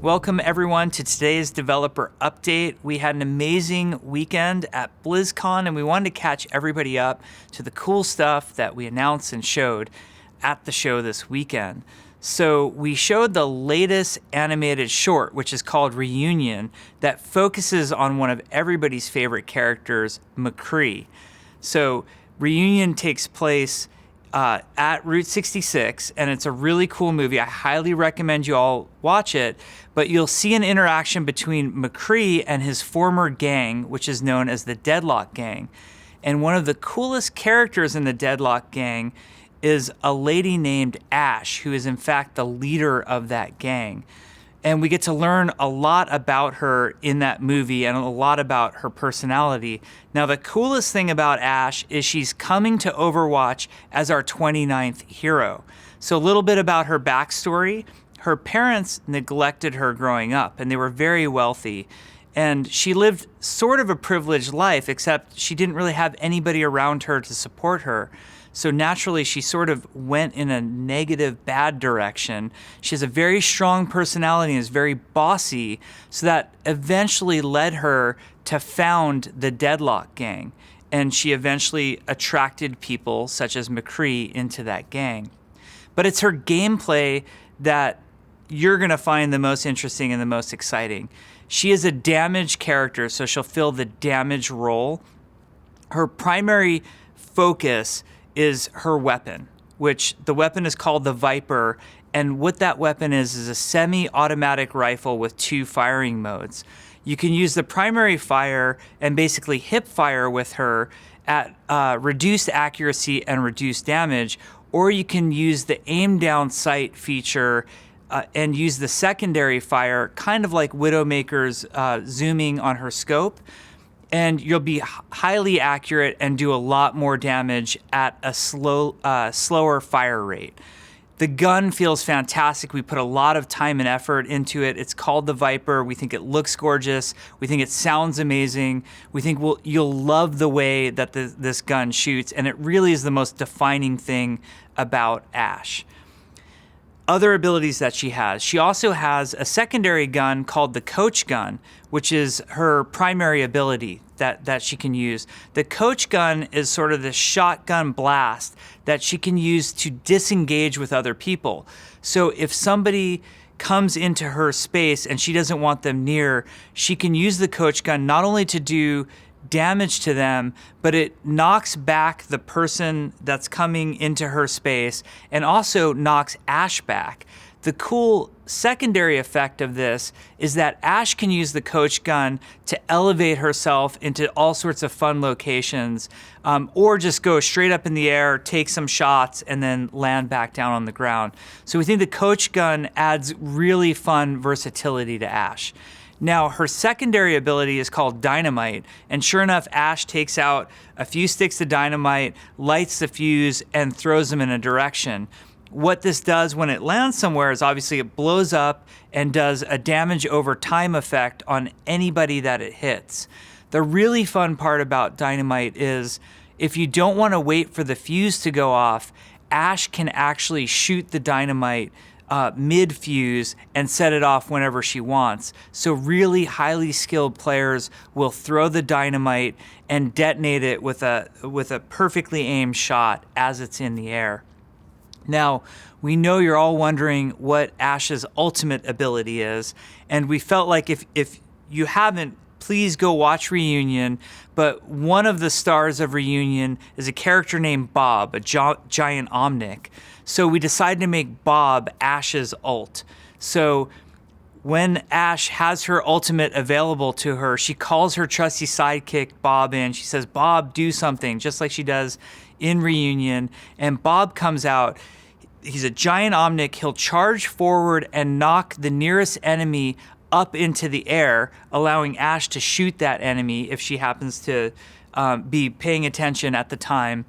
Welcome, everyone, to today's developer update. We had an amazing weekend at BlizzCon, and we wanted to catch everybody up to the cool stuff that we announced and showed at the show this weekend. So, we showed the latest animated short, which is called Reunion, that focuses on one of everybody's favorite characters, McCree. So, Reunion takes place uh, at Route 66, and it's a really cool movie. I highly recommend you all watch it. But you'll see an interaction between McCree and his former gang, which is known as the Deadlock Gang. And one of the coolest characters in the Deadlock Gang is a lady named Ash, who is in fact the leader of that gang and we get to learn a lot about her in that movie and a lot about her personality. Now, the coolest thing about Ash is she's coming to Overwatch as our 29th hero. So, a little bit about her backstory. Her parents neglected her growing up, and they were very wealthy. And she lived sort of a privileged life, except she didn't really have anybody around her to support her. So naturally, she sort of went in a negative, bad direction. She has a very strong personality and is very bossy. So that eventually led her to found the Deadlock Gang. And she eventually attracted people such as McCree into that gang. But it's her gameplay that you're going to find the most interesting and the most exciting. She is a damage character, so she'll fill the damage role. Her primary focus is her weapon, which the weapon is called the Viper. And what that weapon is, is a semi automatic rifle with two firing modes. You can use the primary fire and basically hip fire with her at uh, reduced accuracy and reduced damage, or you can use the aim down sight feature uh, and use the secondary fire, kind of like Widowmaker's uh, zooming on her scope and you'll be highly accurate and do a lot more damage at a slow, uh, slower fire rate. The gun feels fantastic. We put a lot of time and effort into it. It's called the Viper. We think it looks gorgeous. We think it sounds amazing. We think we'll, you'll love the way that the, this gun shoots, and it really is the most defining thing about Ash other abilities that she has. She also has a secondary gun called the coach gun, which is her primary ability that, that she can use. The coach gun is sort of the shotgun blast that she can use to disengage with other people. So if somebody comes into her space and she doesn't want them near, she can use the coach gun not only to do damage to them, but it knocks back the person that's coming into her space and also knocks Ash back. The cool secondary effect of this is that Ash can use the coach gun to elevate herself into all sorts of fun locations, um, or just go straight up in the air, take some shots, and then land back down on the ground. So we think the coach gun adds really fun versatility to Ash. Now, her secondary ability is called Dynamite, and sure enough, Ash takes out a few sticks of dynamite, lights the fuse, and throws them in a direction. What this does when it lands somewhere is obviously it blows up and does a damage over time effect on anybody that it hits. The really fun part about Dynamite is if you don't want to wait for the fuse to go off, Ash can actually shoot the dynamite uh, mid fuse and set it off whenever she wants. So, really highly skilled players will throw the dynamite and detonate it with a, with a perfectly aimed shot as it's in the air. Now, we know you're all wondering what Ash's ultimate ability is, and we felt like if, if you haven't, please go watch Reunion. But one of the stars of Reunion is a character named Bob, a gi- giant Omnic. So we decided to make Bob Ash's ult. So when Ash has her ultimate available to her, she calls her trusty sidekick Bob in. She says, Bob, do something, just like she does in Reunion. And Bob comes out. He's a giant Omnic. He'll charge forward and knock the nearest enemy up into the air, allowing Ash to shoot that enemy if she happens to um, be paying attention at the time.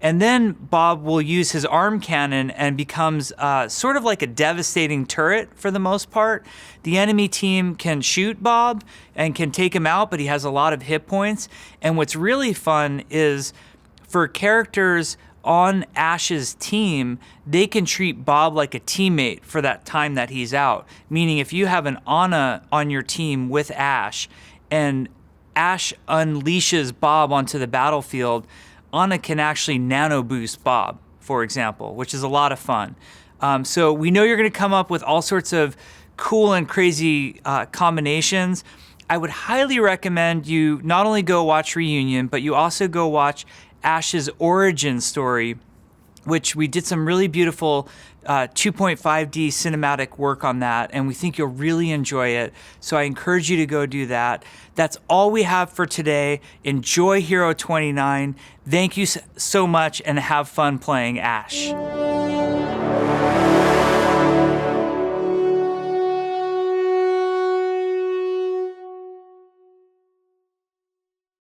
And then Bob will use his arm cannon and becomes uh, sort of like a devastating turret for the most part. The enemy team can shoot Bob and can take him out, but he has a lot of hit points. And what's really fun is for characters on Ash's team, they can treat Bob like a teammate for that time that he's out. Meaning, if you have an Ana on your team with Ash and Ash unleashes Bob onto the battlefield, Ana can actually nano boost Bob, for example, which is a lot of fun. Um, so we know you're going to come up with all sorts of cool and crazy uh, combinations. I would highly recommend you not only go watch Reunion, but you also go watch Ash's origin story, which we did some really beautiful uh, 2.5D cinematic work on that, and we think you'll really enjoy it. So I encourage you to go do that. That's all we have for today. Enjoy Hero 29. Thank you so much, and have fun playing Ash.